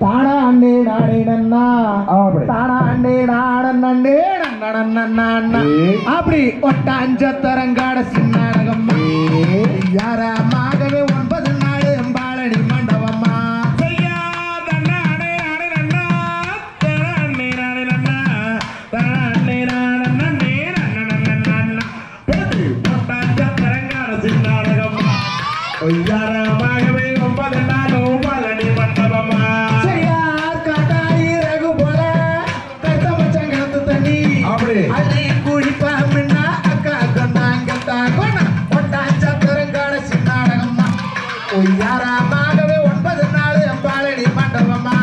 தானாண்டே நாடே நன்னா. தானாண்டே நாடன்னே நன்னடன்னா அப்படி ஒட்டாஞ்ச தரங்காட சின்னாடகம் யாராமா யாராமாகவே ஒன்பது நாள் எம்பாலடி மண்டபமா?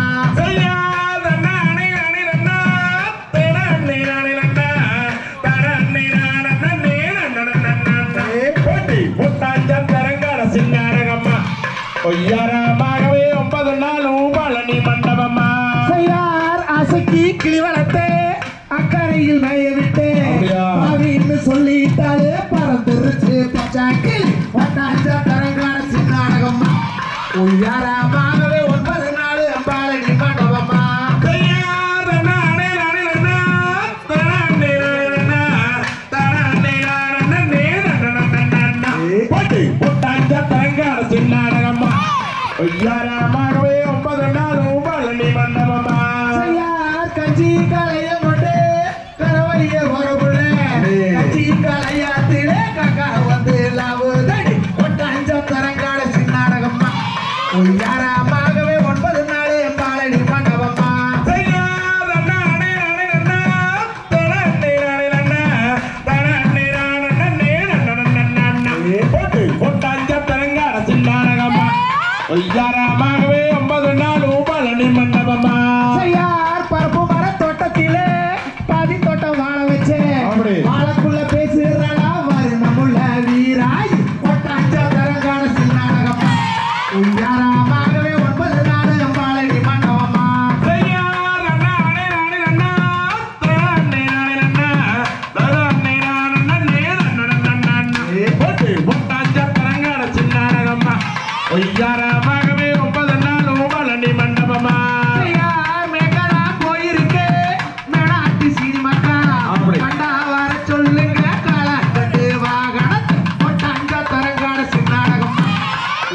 போட்டாஞ்சம் தரங்கார சிங்காரகம்மா. ஒய்யாராமா உயாரமாகவே ஒன்பது நாள் அம்பாலடி மண்டபமா பொட்டாஞ்ச தரங்கார சின்னாடகம்மா உயாரமாகவே ஒன்பது Para, para.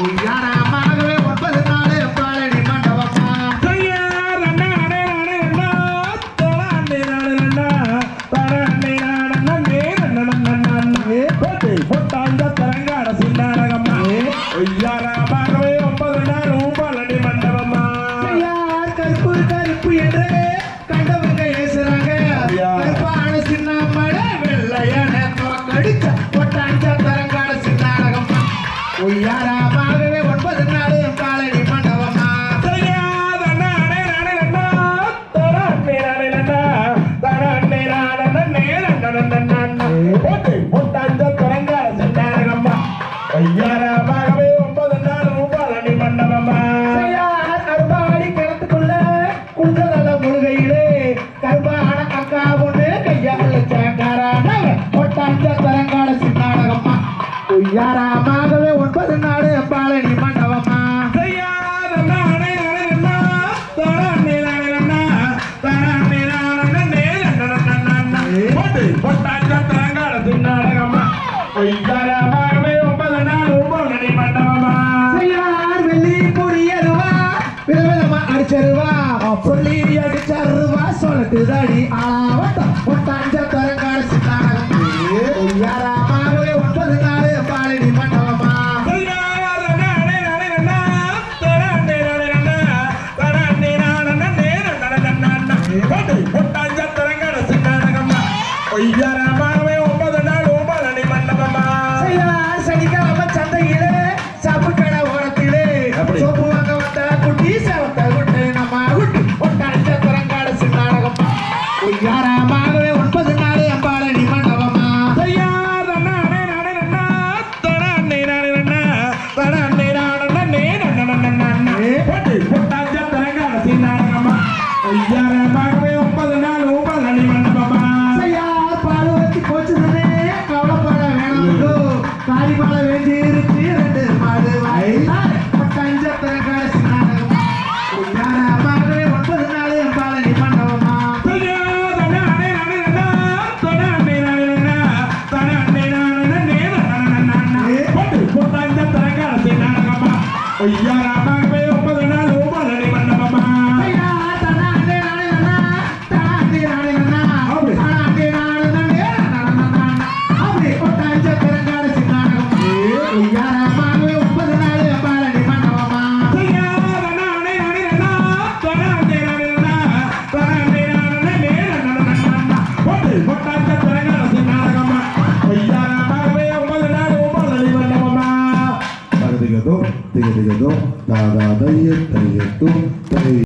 Julián. Yara அடிச்சருவா சொல்லி அடிச்சருவா சொல்லிட்டு தாடி ஆளாவட்டம் ஒட்டாஞ்ச தரங்காடு சித்தாங்க Yeah. Bağda'da